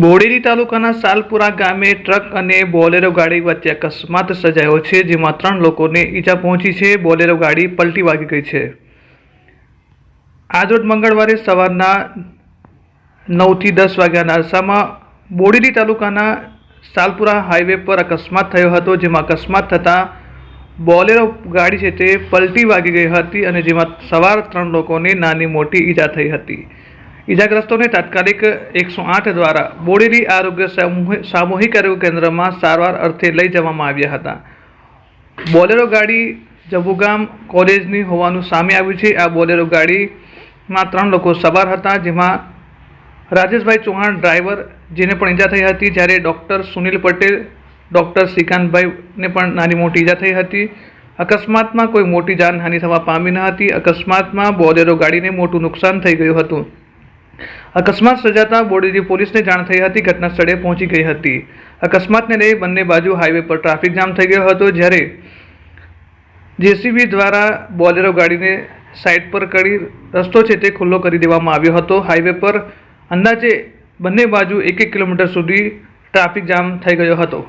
બોડેલી તાલુકાના સાલપુરા ગામે ટ્રક અને બોલેરો ગાડી વચ્ચે અકસ્માત સર્જાયો છે, જેમાં ત્રણ લોકોને ઈજા પહોંચી છે, બોલેરો ગાડી પલટી વાગી ગઈ છે. આજરોજ મંગળવારે સવારના નવથી દસ વાગ્યાના અરસામાં બોડેલી તાલુકાના સાલપુરા હાઈવે પર અકસ્માત થયો હતો, જેમાં અકસ્માત થતાં બોલેરો ગાડી છે તે પલટી વાગી ગઈ હતી અને જેમાં સવાર ત્રણ લોકોને નાની મોટી ઈજા થઈ હતી. ઈજાગ્રસ્તોને તાત્કાલિક એકસો આઠ દ્વારા બોડેલી આરોગ્ય સામૂહિક આરોગ્ય કેન્દ્રમાં સારવાર અર્થે લઈ જવામાં આવ્યા હતા. બોલેરો ગાડી જબુગામ કોલેજની હોવાનું સામે આવ્યું છે. આ બોલેરો ગાડીમાં ત્રણ લોકો સવાર હતા, જેમાં રાજેશભાઈ ચૌહાણ, ડ્રાઈવર, જેને પણ ઈજા થઈ હતી, જ્યારે ડૉક્ટર સુનિલ પટેલ, ડૉક્ટર શ્રીકાંતભાઈને પણ નાની મોટી ઈજા થઈ હતી. અકસ્માતમાં કોઈ મોટી જાનહાનિ થવા પામી ન હતી. અકસ્માતમાં બોલેરો ગાડીને મોટું નુકસાન થઈ ગયું હતું. અકસ્માત સર્જાતા બોડેલી પોલીસને જાણ થઈ હતી, ઘટના સ્થળે પહોંચી ગઈ હતી. અકસ્માતને લઈ બંને બાજુ હાઈવે પર ટ્રાફિક જામ થઈ ગયો હતો, જ્યારે જેસીબી દ્વારા બોલેરો ગાડીને સાઈડ પર કરી રસ્તો છે તે ખુલ્લો કરી દેવામાં આવ્યો હતો. હાઈવે પર અંદાજે બંને બાજુ એક એક કિલોમીટર સુધી ટ્રાફિક જામ થઈ ગયો હતો.